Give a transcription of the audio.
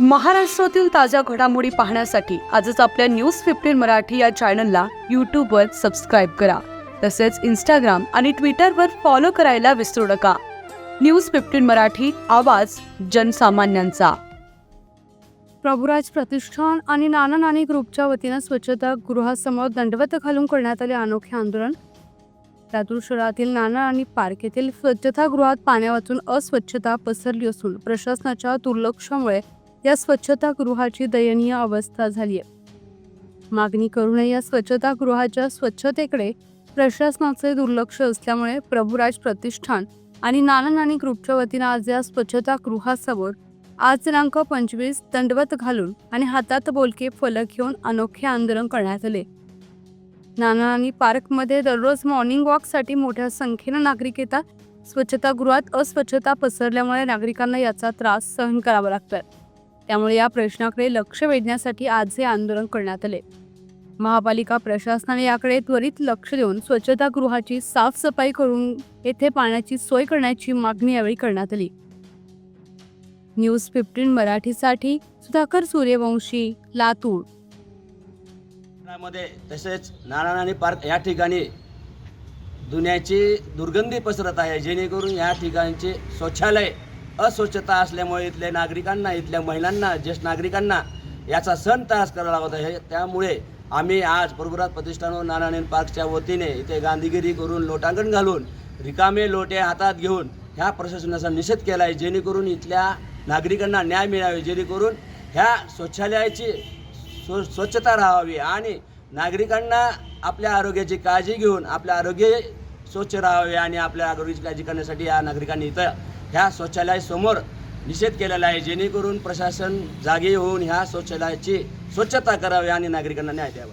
महाराष्ट्रातील ताज्या घडामोडी पाहण्यासाठी आजच आपल्या न्यूज फिफ्टीन मराठी या चॅनलला यूट्यूबवर सबस्क्राईब करा. तसेच इंस्टाग्राम आणि ट्विटरवर फॉलो करायला विसरू नका. न्यूज फिफ्टीन मराठी आवाज जनसामान्यांचा. प्रभुराज प्रतिष्ठान आणि नाना नानी ग्रुपच्या वतीनं स्वच्छता गृहासमोर दंडवत घालून करण्यात आले अनोखे आंदोलन. लातूर शहरातील नाना आणि पार्क येथील स्वच्छतागृहात पाण्यावाचून अस्वच्छता पसरली असून प्रशासनाच्या दुर्लक्षामुळे या स्वच्छतागृहाची दयनीय अवस्था झाली आहे. मागणी करूनही या स्वच्छतागृहाच्या स्वच्छतेकडे प्रशासनाचे दुर्लक्ष असल्यामुळे प्रभुराज प्रतिष्ठान आणि नाना नानी ग्रुपच्या वतीनं आज या स्वच्छतागृहासमोर आज दिनांक पंचवीस दंडवत घालून आणि हातात बोलके फलक घेऊन अनोखे आंदोलन करण्यात आले. नाना नानी पार्कमध्ये दररोज मॉर्निंग वॉकसाठी मोठ्या संख्येनं नागरिक येतात. स्वच्छतागृहात अस्वच्छता पसरल्यामुळे नागरिकांना याचा त्रास सहन करावा लागतात त्यामुळे या प्रश्नाकडे लक्ष वेधण्यासाठी आज हे आंदोलन करण्यात आले. महापालिका प्रशासनाने याकडे त्वरित लक्ष देऊन स्वच्छतागृहाची साफसफाई करून येथे पाण्याची सोय करण्याची मागणी यावेळी करण्यात आली. न्यूज फिफ्टीन मराठीसाठी सुधाकर सूर्यवंशी लातूर. मध्ये तसेच नाना पार्क या ठिकाणी दुनियाची दुर्गंधी पसरत आहे जेणेकरून या ठिकाणचे शौचालय अस्वच्छता असल्यामुळे इथल्या नागरिकांना इथल्या महिलांना ज्येष्ठ नागरिकांना याचा सण त्रास करावा लागत आहे त्यामुळे आम्ही आज प्रभुराज प्रतिष्ठान व नारायण पार्कच्या वतीने इथे गांधीगिरी करून लोटांगण घालून रिकामे लोटे हातात घेऊन ह्या प्रशासनाचा निषेध केला आहे जेणेकरून इथल्या नागरिकांना न्याय मिळावे जेणेकरून ह्या शौचालयाची स्व स्वच्छता राहावी आणि नागरिकांना आपल्या आरोग्याची काळजी घेऊन आपले आरोग्य स्वच्छ राहावे आणि आपल्या आरोग्याची काळजी करण्यासाठी या नागरिकांनी इथं ह्या शौचालयासमोर निषेध केलेला आहे. जेणेकरून प्रशासन जागे होऊन ह्या शौचालयाची स्वच्छता करावी आणि नागरिकांना न्याय द्यावा.